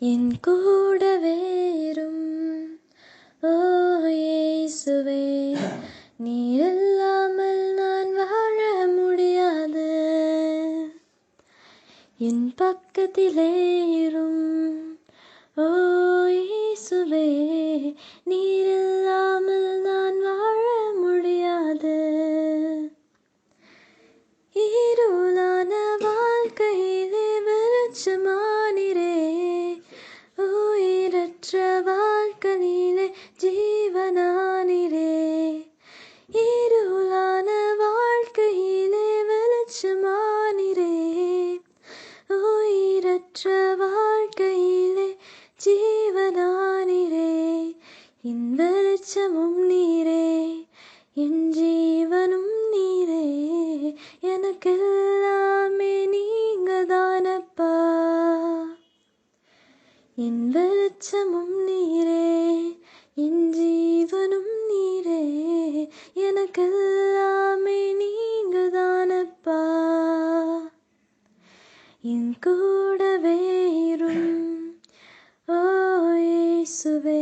என் கூட வேறும். ஓ இயேசுவே நீர் இல்லாமல் நான் வாழ முடியாது. என் பக்கத்திலேரும் ஓ இயேசுவே நீர் இல்லாமல் நான் வாழ முடியாது. இருளான வாழ்க்கையிலே வெளிச்சமா உயிரற்ற வாழ்க்கையிலே ஜீவனானிரே என் வெளிச்சமும் நீரே என் ஜீவனும் நீரே எனக்கெல்லாமே நீங்க தானப்பா என் வெளிச்சமும் நீரே என் ஜீவனும் நீரே எனக்கெல்லாமே நீங்க தானப்பா என் கூட இரும் ஓ இயேசுவே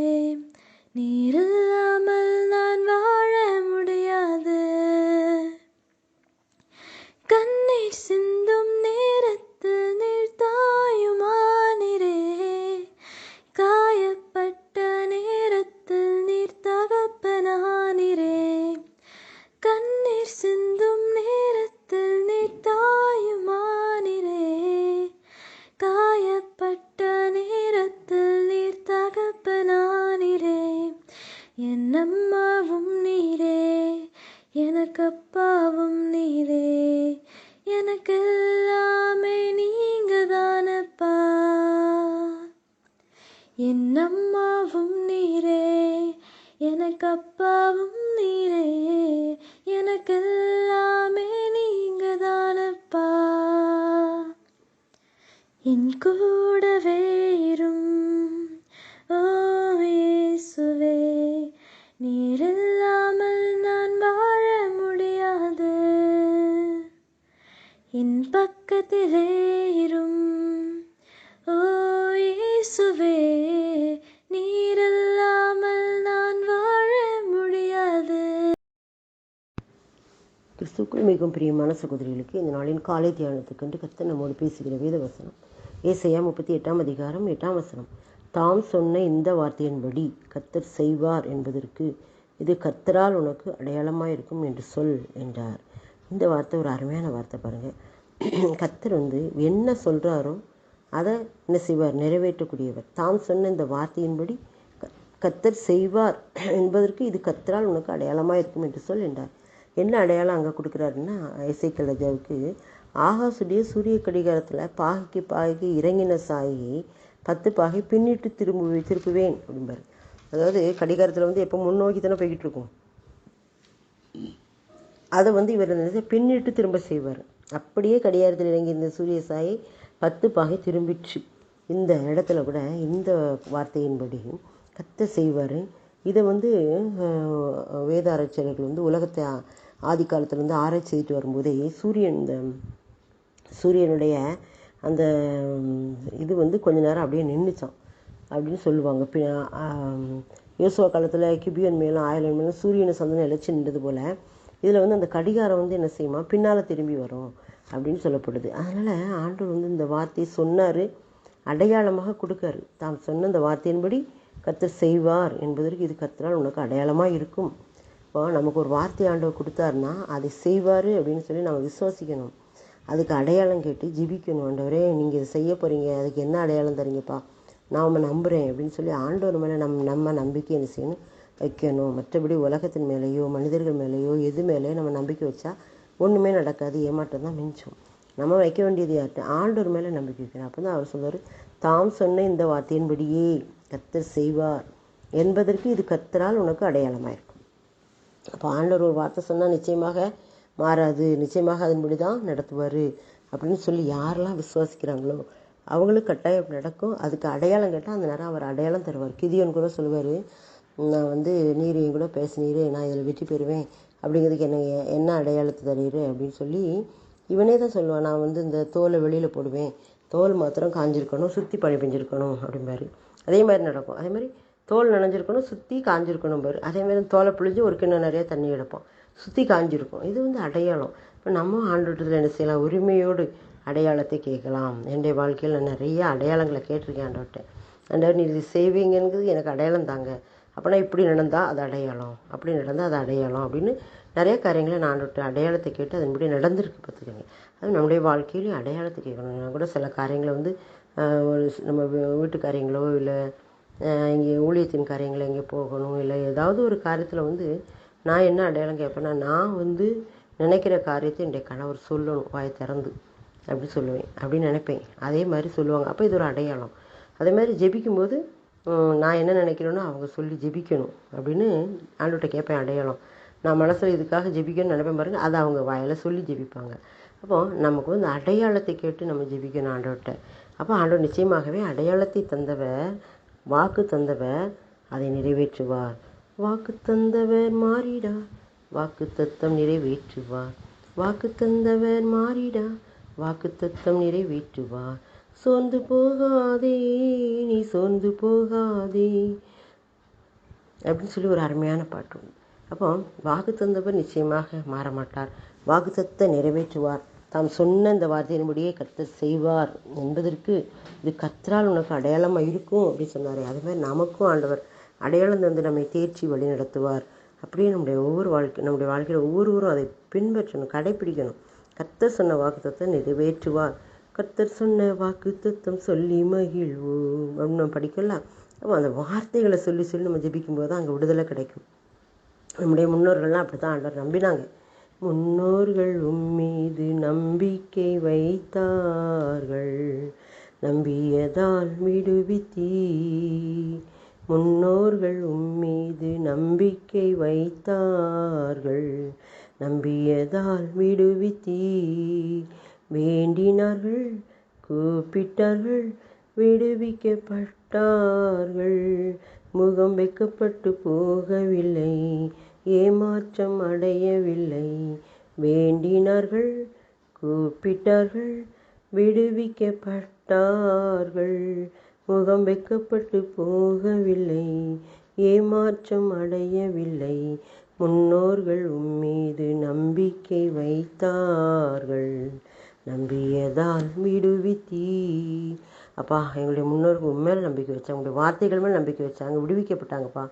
என் அம்மாவும் நீரே எனக்கு அப்பாவும் நீரே எனக்கு எல்லாமே நீங்க தானப்பா என் கூடவே இரும் ஓ இயேசுவே நீர் நான் வாழ முடியாது. என் பக்கத்திலே இரும் கிறிஸ்துக்குள் மிகவும் பிரியமான சகோதரிகளுக்கு இந்த நாளின் காலை தியானத்துக்கென்று கத்த நம்மோடு பேசுகிற வேத வசனம். ஏசையா முப்பத்தி எட்டாம் அதிகாரம் எட்டாம் வசனம். தாம் சொன்ன இந்த வார்த்தையின்படி கத்தர் செய்வார் என்பதற்கு இது கத்தரால் உனக்கு அடையாளமாக இருக்கும் என்று சொல் என்றார். இந்த வார்த்தை ஒரு அருமையான வார்த்தை பாருங்கள் கத்தர் வந்து என்ன சொல்கிறாரோ அதை என்ன செய்வார்? நிறைவேற்றக்கூடியவர். தாம் சொன்ன இந்த வார்த்தையின்படி கத்தர் செய்வார் என்பதற்கு இது கத்தரால் உனக்கு அடையாளமாக இருக்கும் என்று சொல் என்றார். என்ன அடையாளம் அங்கே கொடுக்குறாருன்னா இசைக்கல் ராஜாவுக்கு ஆகாசுடைய சூரிய கடிகாரத்தில் பாகைக்கு பாகைக்கு இறங்கின சாயை பத்து பாகை பின்னிட்டு திரும்பு திருப்புவேன் அப்படிம்பாரு. அதாவது கடிகாரத்தில் வந்து எப்போ முன்னோக்கி தானே போய்கிட்டு இருக்கும் அதை வந்து இவர் என்ன பின்னிட்டு திரும்ப செய்வார். அப்படியே கடிகாரத்தில் இறங்கி இந்த சூரிய சாயை பத்து பாகை திரும்பிச்சு. இந்த இடத்துல கூட இந்த வார்த்தையின்படி கத்த செய்வார். இதை வந்து அஹ், வேத வந்து உலகத்தை ஆதி காலத்துலேருந்து ஆராய்ச்சி செய்துட்டு வரும்போதே சூரியன் இந்த சூரியனுடைய அந்த இது வந்து கொஞ்ச நேரம் அப்படியே நின்றுச்சான் அப்படின்னு சொல்லுவாங்க. பி யோசுவா காலத்தில் கிபியன் மேலும் ஆயலன் மேலும் சூரியனை சந்தனம் இழைச்சி நின்றது போல் இதில் வந்து அந்த கடிகாரம் வந்து என்ன செய்யுமா? பின்னால் திரும்பி வரும் அப்படின்னு சொல்லப்படுது. அதனால் ஆண்டவர் வந்து இந்த வார்த்தையை சொன்னார். அடையாளமாக கொடுக்காரு. தாம் சொன்ன அந்த வார்த்தையின்படி கத்தர் செய்வார் என்பதற்கு இது கர்த்தரால் உனக்கு அடையாளமாக இருக்கும். இப்போ நமக்கு ஒரு வார்த்தை ஆண்டவர் கொடுத்தாருன்னா அதை செய்வார் அப்படின்னு சொல்லி நம்ம விசுவாசிக்கணும். அதுக்கு அடையாளம் கேட்டு ஜிபிக்கணும். ஆண்டவரே நீங்கள் இதை செய்ய போகிறீங்க அதுக்கு என்ன அடையாளம் தரீங்கப்பா? நான் நம்புகிறேன் அப்படின்னு சொல்லி ஆண்டவர் மேலே நம் நம்ம நம்பிக்கை என்ன செய்யணும்? வைக்கணும். மற்றபடி உலகத்தின் மேலேயோ மனிதர்கள் மேலேயோ எது மேலேயோ நம்ம நம்பிக்கை வச்சா ஒன்றுமே நடக்காது. ஏமாற்றம் தான் மிஞ்சும். நம்ம வைக்க வேண்டியது யார்கிட்ட? ஆண்டவர் மேலே நம்பிக்கை வைக்கணும். அப்போ தான் அவர் சொல்வார் தாம் சொன்ன இந்த வார்த்தையின்படியே கத்தர் செய்வார். என்பதற்கு இது கத்தரால் உனக்கு அடையாளமாக இருக்கும் அப்போ ஆண்டவர் ஒரு வார்த்தை சொன்னால் நிச்சயமாக மாறாது. நிச்சயமாக அதன்படி தான் நடத்துவார் அப்படின்னு சொல்லி யாரெல்லாம் விசுவாசிக்கிறாங்களோ அவங்களுக்கு கட்டாயம் நடக்கும். அதுக்கு அடையாளம் கேட்டால் அந்த நேரம் அவர் அடையாளம் தருவார். கிதியோன் கூட சொல்லுவார் நான் வந்து நீர் என் கூட பேசினீர் நான் இதில் வெற்றி பெறுவேன். அப்படிங்கிறதுக்கு என்ன என்ன அடையாளத்தை தரீரு? அப்படின்னு சொல்லி இவனே தான் சொல்லுவான் நான் வந்து இந்த தோலை வெளியில் போடுவேன். தோல் மாத்திரம் காஞ்சிருக்கணும் சுற்றி பனி பெஞ்சிருக்கணும் அப்படிம்பாரு. அதே மாதிரி நடக்கும். அதே மாதிரி தோல் நனைஞ்சிருக்கணும் சுற்றி காஞ்சிருக்கணும் பாரு. அதேமாதிரி தோலை பிழிஞ்சு ஒரு கிண்ணம் நிறைய தண்ணி எடுப்போம். சுற்றி காஞ்சிருக்கும். இது வந்து அடையாளம். இப்போ நம்ம ஆண்டோட்டத்தில் என்ன செய்யலாம்? உரிமையோடு அடையாளத்தை கேட்கலாம். என்னுடைய வாழ்க்கையில் நான் நிறைய அடையாளங்களை கேட்டிருக்கேன் ஆண்டவர்கிட்ட. ஆண்டவர் நீ இது செய்வீங்கிறது எனக்கு அடையாளம் தாங்க. அப்போனா இப்படி நடந்தால் அது அடையாளம். அப்படி நடந்தால் அது அடையாளம் அப்படின்னு நிறைய காரியங்களை நான் ஆண்டோட்ட அடையாளத்தை கேட்டு அதன்படி நடந்திருக்கு பார்த்துக்கோங்க. அது நம்முடைய வாழ்க்கையிலையும் அடையாளத்தை கேட்கணும். நான் கூட சில காரியங்களை வந்து ஒரு நம்ம வீட்டு காரியங்களோ இல்லை இங்கே ஊழியத்தின் காரியங்களை எங்கே போகணும்? இல்லை ஏதாவது ஒரு காரியத்தில் வந்து நான் என்ன அடையாளம் கேட்பேன்னா நான் வந்து நினைக்கிற காரியத்தை என்னுடைய கணவர் சொல்லணும் வாய் திறந்து. அப்படி சொல்லுவேன். அப்படின்னு நினைப்பேன். அதே மாதிரி சொல்லுவாங்க. அப்போ இது ஒரு அடையாளம். அதே மாதிரி ஜெபிக்கும்போது நான் என்ன நினைக்கிறேனோ அவங்க சொல்லி ஜெபிக்கணும் அப்படின்னு ஆண்டவர்கிட்ட கேட்பேன் அடையாளம். நான் மனசில் இதுக்காக ஜெபிக்கணும்னு நினைப்பேன் பாருங்க. அதை அவங்க வாயில் சொல்லி ஜெபிப்பாங்க. அப்போ நமக்கு வந்து அடையாளத்தை கேட்டு நம்ம ஜெபிக்கணும் ஆண்டோட்ட அப்போ ஆண்டோ நிச்சயமாகவே அடையாளத்தை தந்தவர். வாக்கு தந்தவர் அதை நிறைவேற்றுவார். வாக்கு தந்தவர் மாறிடா வாக்கு தத்தம் நிறைவேற்றுவார். வாக்கு தந்தவர் மாறிடா வாக்கு தத்தம் நிறைவேற்றுவார். சோர்ந்து போகாதே நீ சோர்ந்து போகாதே. அப்படின்னு சொல்லி ஒரு அருமையான பாட்டு உண்டு. அப்போ வாக்கு தந்தவர் நிச்சயமாக மாற மாட்டார் வாக்கு தத்தை நிறைவேற்றுவார். தாம் சொன்ன இந்த வார்த்தையின்படியே கர்த்தர் செய்வார் என்பதற்கு இது கர்த்தரால் உனக்கு அடையாளமாக இருக்கும் அப்படின்னு சொன்னார். அது மாதிரி நமக்கும் ஆண்டவர் அடையாளம் தந்து நம்மை தேர்ச்சி வழி நடத்துவார். அப்படியே நம்முடைய ஒவ்வொரு வாழ்க்கை நம்முடைய வாழ்க்கையில் ஒவ்வொருவரும் அதை பின்பற்றணும் கடைப்பிடிக்கணும் கர்த்தர் சொன்ன வாக்குத்தத்தை நிறைவேற்றுவார். கர்த்தர் சொன்ன வாக்கு தத்துவம் சொல்லி மகிழ்வோம். அப்படின்னு நம்ம படிக்கலாம் அப்போ அந்த வார்த்தைகளை சொல்லி சொல்லி நம்ம ஜெபிக்கும்போது தான் அங்கே விடுதலை கிடைக்கும். நம்முடைய முன்னோர்கள்லாம் அப்படி தான் ஆண்டவர் நம்பினாங்க. முன்னோர்கள் உம்மீது நம்பிக்கை வைத்தார்கள். நம்பியதால் விடுவித்தி. முன்னோர்கள் உம்மீது நம்பிக்கை வைத்தார்கள். நம்பியதால் விடுவித்தி. வேண்டினார்கள் கூப்பிட்டார்கள் விடுவிக்கப்பட்டார்கள். முகம் வைக்கப்பட்டு போகவில்லை. ஏமாற்றம் அடையவில்லை. வேண்டினார்கள் கூப்பிட்டார்கள் விடுவிக்கப்பட்டார்கள். முகம் வைக்கப்பட்டு போகவில்லை. ஏமாற்றம் அடையவில்லை. முன்னோர்கள் உம்மீது நம்பிக்கை வைத்தார்கள். நம்பியதால் விடுவித்தீ. அப்பா எங்களுடைய முன்னோர்கள் உண்மையில நம்பிக்கை வச்சாங்க. உங்களுடைய வார்த்தைகள் மேல் நம்பிக்கை வச்சாங்க. விடுவிக்கப்பட்டாங்கப்பா.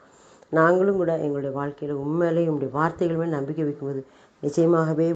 நாங்களும் கூட எங்களுடைய வாழ்க்கையில் உண்மையிலேயே உங்களுடைய வார்த்தைகள் மேல் நம்பிக்கை வைக்கும்போது நிச்சயமாகவே